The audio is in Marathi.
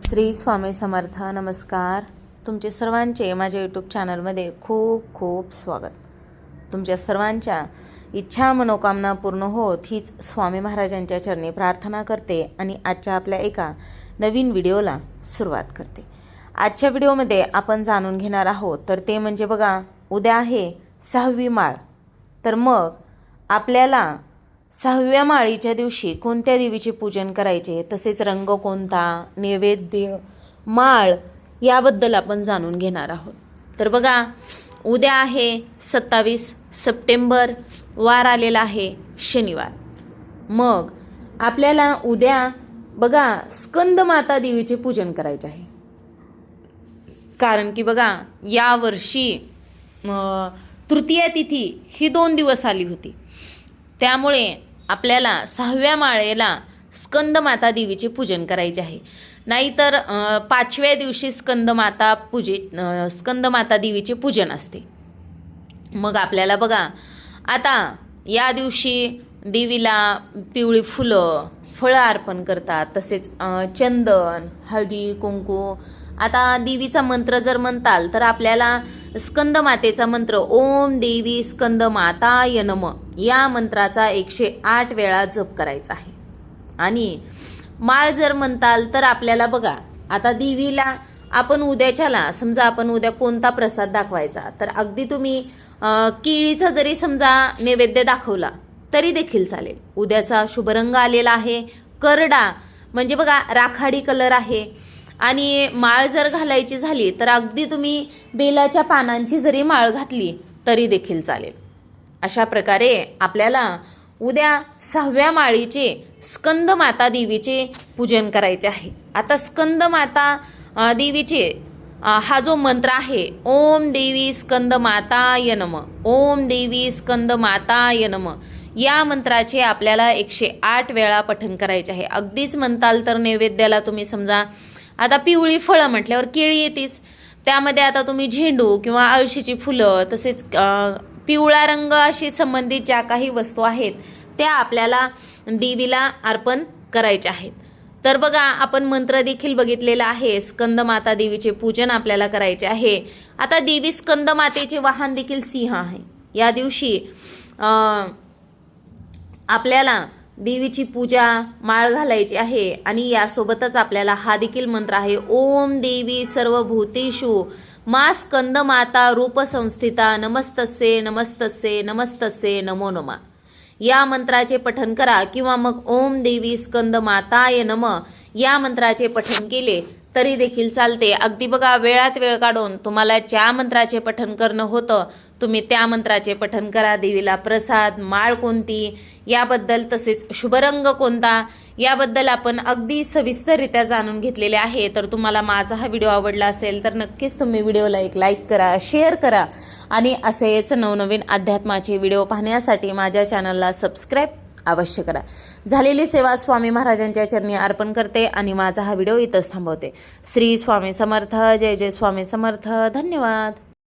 श्री स्वामी समर्थ नमस्कार. तुमचे सर्वांचे माझ्या यूट्यूब चॅनलमध्ये खूप खूप स्वागत. तुमच्या सर्वांच्या इच्छा मनोकामना पूर्ण होत हीच स्वामी महाराजांच्या चरणी प्रार्थना करते आणि आजच्या आपल्या एका नवीन व्हिडिओला सुरुवात करते. आजच्या व्हिडिओमध्ये आपण जाणून घेणार आहोत तर ते म्हणजे बघा उद्या आहे सहावी माळ. तर मग आपल्याला सहाव्या माळीच्या दिवशी कोणत्या देवीचे पूजन करायचे? तसेच रंग कोणता? नैवेद्य? माळ? याबद्दल आपण जाणून घेणार आहोत. तर बघा उद्या आहे सत्तावीस सप्टेंबर. वार आलेला आहे शनिवार. मग आपल्याला उद्या बघा स्कंद माता देवीचे पूजन करायचे आहे. कारण की बघा यावर्षी वर्षी तृतीया तिथी ही दोन दिवस आली होती. त्यामुळे आपल्याला सहाव्या माळेला स्कंदमाता देवीचे पूजन करायचे आहे. नाहीतर पाचव्या दिवशी स्कंदमाता पूजे स्कंदमाता देवीचे पूजन असते. मग आपल्याला बघा आता या दिवशी देवीला पिवळी फुलं फळं अर्पण करतात. तसेच चंदन हळदी कुंकू आता देवीचा मंत्र जर म्हणताल तर आपल्याला स्कंद मातेचा मंत्र ओम देवी स्कंद माता यनम या मंत्राचा एकशे आठ वेळा जप करायचा आहे. आणि माळ जर म्हणताल तर आपल्याला बघा आता देवीला आपण उद्याच्याला समजा आपण उद्या कोणता प्रसाद दाखवायचा तर अगदी तुम्ही केळीचा जरी समजा नैवेद्य दाखवला तरी देखील चालेल. उद्याचा शुभरंग आलेला आहे. करडा म्हणजे बघा राखाडी कलर आहे. आणि माळ जर घालायची झाली तर अगदी तुम्ही बेलाच्या पानांची जरी माळ घातली तरी देखील चालेल. अशा प्रकारे आपल्याला उद्या सहाव्या माळीचे स्कंद माता देवीचे पूजन करायचे आहे. आता स्कंद माता देवीचे हा जो मंत्र आहे ओम देवी स्कंद माता यनम ओम देवी स्कंद माता यनम या मंत्राचे आपल्याला एकशे आठ वेळा पठण करायचे आहे. अगदीच म्हणताल तर नैवेद्याला तुम्ही समजा आता पिवळी फळं म्हटल्यावर केळी येतीच त्यामध्ये आता तुम्ही झेंडू किंवा अळशीची फुलं तसेच पिवळा रंग अशी संबंधित ज्या काही वस्तू आहेत त्या आपल्याला देवीला अर्पण करायच्या आहेत. तर बघा आपण मंत्र देखील बघितलेला आहे स्कंद माता देवीचे पूजन आपल्याला करायचे आहे. आता देवी स्कंद मातेचे वाहन देखील सिंह आहे. या दिवशी आपल्याला देवीची पूजा माळ घालायची आहे आणि यासोबतच आपल्याला हा देखील मंत्र आहे ओम देवी सर्व भूतेषु मा स्कंद माता रूप संस्थिता नमस्तसे नमस्तसे नमस्तसे नमो नमा. या मंत्राचे पठन करा किंवा मग ओम देवी स्कंद माताय नम या मंत्राचे पठन केले तरी देखील चालते. अगदी बघा वेळात वेळ काढून तुम्हाला ज्या मंत्राचे पठन करणं होतं तुम्ही त्या मंत्राचे पठन करा देवीला प्रसाद माळ कोणती याबद्दल तसेच शुभरंग कोणता याबद्दल आपण अगदी सविस्तररित्या जाणून घेतलेले आहे. तर तुम्हाला माझा हा व्हिडिओ आवडला असेल तर नक्कीच तुम्ही व्हिडिओला एक लाईक करा शेअर करा आणि असेच नवनवीन अध्यात्माचे व्हिडिओ पाहण्यासाठी माझ्या चॅनलला सबस्क्राईब अवश्य करा. झालेली सेवा स्वामी महाराजांच्या चरणी अर्पण करते आणि माझा हा व्हिडिओ इथंच थांबवते. श्री स्वामी समर्थ जय जय स्वामी समर्थ. धन्यवाद.